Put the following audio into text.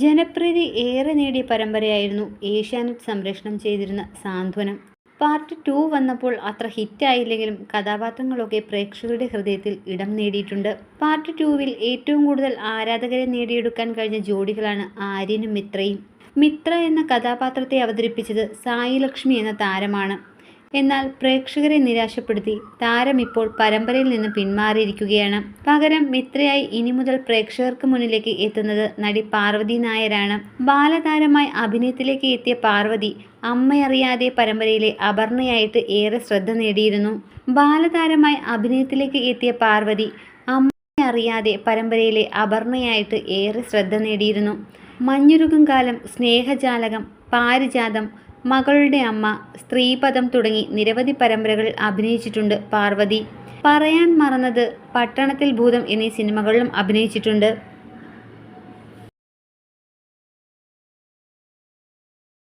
ജനപ്രീതി ഏറെ നേടിയ പരമ്പരയായിരുന്നു ഏഷ്യാനെറ്റ് സംപ്രേഷണം ചെയ്തിരുന്ന സാന്ത്വനം. പാർട്ട് ടു വന്നപ്പോൾ അത്ര ഹിറ്റായില്ലെങ്കിലും കഥാപാത്രങ്ങളൊക്കെ പ്രേക്ഷകരുടെ ഹൃദയത്തിൽ ഇടം നേടിയിട്ടുണ്ട്. പാർട്ട് ടുവിൽ ഏറ്റവും കൂടുതൽ ആരാധകരെ നേടിയെടുക്കാൻ കഴിഞ്ഞ ജോഡികളാണ് ആര്യനും മിത്രയും. മിത്ര എന്ന കഥാപാത്രത്തെ അവതരിപ്പിച്ചത് സായി ലക്ഷ്മി എന്ന താരമാണ്. എന്നാൽ പ്രേക്ഷകരെ നിരാശപ്പെടുത്തി താരം ഇപ്പോൾ പരമ്പരയിൽ നിന്ന് പിന്മാറിയിരിക്കുകയാണ്. പകരം മിത്രയായി ഇനി മുതൽ പ്രേക്ഷകർക്ക് മുന്നിലേക്ക് എത്തുന്നത് നടി പാർവതി നായരാണ്. ബാലതാരമായി അഭിനയത്തിലേക്ക് എത്തിയ പാർവതി അമ്മയറിയാതെ പരമ്പരയിലെ അപർണയായിട്ട് ഏറെ ശ്രദ്ധ നേടിയിരുന്നു. ബാലതാരമായി അഭിനയത്തിലേക്ക് എത്തിയ പാർവതി അമ്മയറിയാതെ പരമ്പരയിലെ അപർണയായിട്ട് ഏറെ ശ്രദ്ധ നേടിയിരുന്നു. മഞ്ഞുരുകും കാലം സ്നേഹജാലകം പാരിജാതം മകളുടെ അമ്മ സ്ത്രീപദം തുടങ്ങി നിരവധി പരമ്പരകളിൽ അഭിനയിച്ചിട്ടുണ്ട് പാർവതി. പറയാൻ മറന്നത് പട്ടണത്തിൽ ഭൂതം എന്നീ സിനിമകളിലും അഭിനയിച്ചിട്ടുണ്ട്.